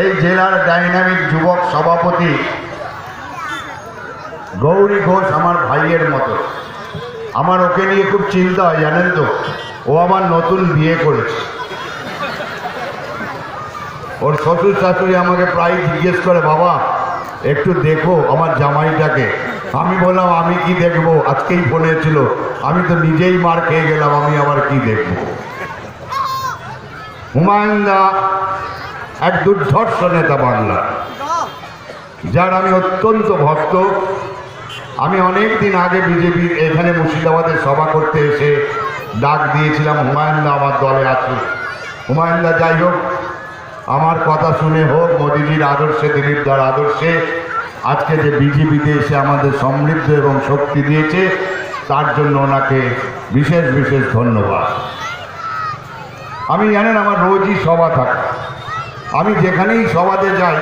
এই জেলার ডাইনামিক যুবক সভাপতি গৌরী ঘোষ আমার ভাইয়ের মতো। আমার ওকে নিয়ে খুব চিন্তা হয়, জানেন তো? ও আমার নতুন বিয়ে করেছে। ওর শ্বশুর শাশুড়ি আমাকে প্রায় জিজ্ঞেস করে, বাবা, একটু দেখো আমার জামাইটাকে। আমি বললাম, আমি কি দেখব? আজকেই ফোনে ছিল আমি তো নিজেই মার খেয়ে গেলাম, আমি আবার কি দেখব? হুমায়ুন দা এক দুর্ধর্ষ নেতা বাংলা। যার আমি অত্যন্ত ভক্ত। আমি অনেক দিন আগে বিজেপি, এখানে মুর্শিদাবাদে সভা করতে এসে ডাক দিয়েছিলাম হুমায়ুন দা আমার দলে আছে। হুমায়ুন দা যাই হোক, আমার কথা শুনে হোক, মোদিজির আদর্শে দিলীপ দার আদর্শে, আজকে যে বিজেপিতে এসে আমাদের সমৃদ্ধ এবং শক্তি দিয়েছে, তার জন্য ওনাকে বিশেষ বিশেষ ধন্যবাদ। আমি জানেন আমার রোজই সভা থাকে। আমি যেখানেই সভাতে যাই,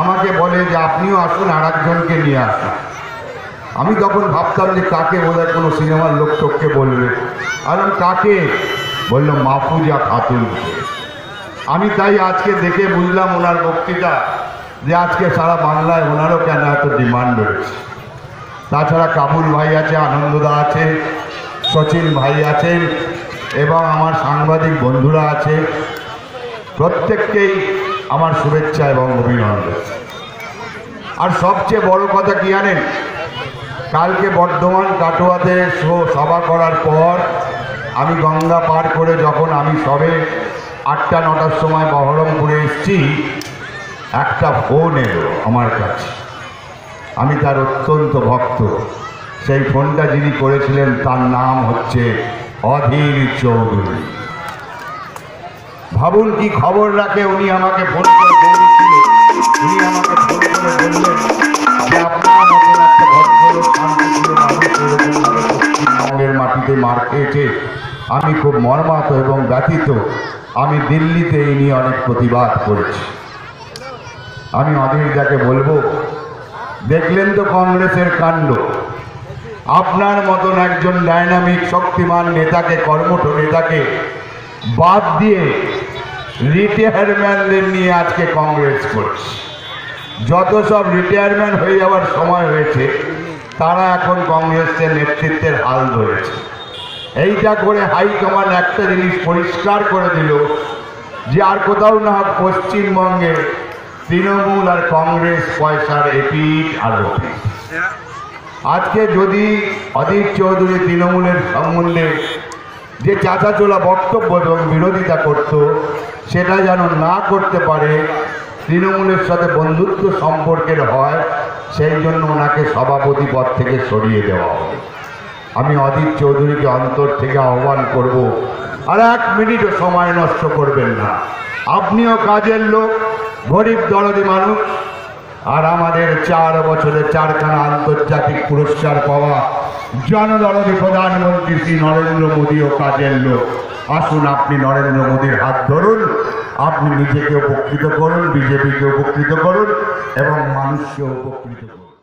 আমাকে বলে যে আপনিও আসুন আর একজনকে নিয়ে আসুন। আমি তখন ভাবতাম যে কাকে বোধ হয় কোনো সিনেমার লোক টোককে বলবে। আর কাকে? বলল মাহফুজা খাতুনকে আমি তাই আজকে দেখে বুঝলাম ওনার বক্তৃতা যে আজকে সারা বাংলায় ওনারও কেন এত ডিমান্ড রয়েছে তাছাড়া কাবুল ভাই আছে, আনন্দদা আছে সচিন ভাই আছেন এবং আমার সাংবাদিক বন্ধুরা আছে, প্রত্যেককেই আমার শুভেচ্ছা এবং অভিনন্দন। আর সবচেয়ে বড় কথা কি জানেন? কালকে বর্ধমান কাটোয়াতে শো- সভা করার পর আমি গঙ্গা পার করে যখন আমি সবে আটটা, নটার সময় বহরমপুরে এসেছি, একটা ফোন এলো আমার কাছে। আমি তার অত্যন্ত ভক্ত। সেই ফোনটা যিনি করেছিলেন তার নাম হচ্ছে অধীর চৌধুরী। ভাবুন কি খবর রাখে উনি আমাকে ফোন করে বলেছিল। উনি আমাকে ফোন করে বললেন যে আপনার মতন একটা ভদ্রলোক মাটিতে মার খেয়েছে। আমি খুব মর্মাহত এবং ব্যথিত। আমি দিল্লিতে এই নিয়ে অনেক প্রতিবাদ করেছি। আমি অধীরদাকে বলব, দেখলেন তো কংগ্রেসের কাণ্ড। আপনার মতন একজন ডাইনামিক শক্তিমান নেতাকে, কর্মঠ নেতাকে বাদ দিয়ে রিটায়ারম্যানদের নিয়ে আজকে কংগ্রেস করছে। যত সব রিটায়ারমেন্ট হয়ে যাওয়ার সময় হয়েছে, তারা এখন কংগ্রেসের নেতৃত্বের হাল ধরেছে। এইটা করে হাইকমান্ড একটা জিনিস পরিষ্কার করে দিল, যে আর কোথাও না পশ্চিমবঙ্গে তৃণমূল আর কংগ্রেস পয়সার এপিট আর আজকে যদি অধীর চৌধুরী তৃণমূলের সম্বন্ধে যে চাচাচোলা বক্তব্য এবং বিরোধিতা করত, সেটা যেন না করতে পারে, তৃণমূলের সাথে বন্ধুত্ব সম্পর্কের হয়, সেই জন্য ওনাকে সভাপতি পদ থেকে সরিয়ে দেওয়া হবে। আমি অধীর চৌধুরীকে অন্তর থেকে আহ্বান করব, আর এক মিনিটও সময় নষ্ট করবেন না। আপনিও কাজের লোক, গরিব দরদি মানুষ আর আমাদের চার বছরে চারখানা আন্তর্জাতিক পুরস্কার পাওয়া জনদরদি প্রধানমন্ত্রী শ্রী নরেন্দ্র ও কাজের লোক। আসুন আপনি নরেন্দ্র মোদীর হাত ধরুন, আপনি নিজেকে উপকৃত করুন, বিজেপিকে উপকৃত করুন এবং মানুষকে উপকৃত করুন।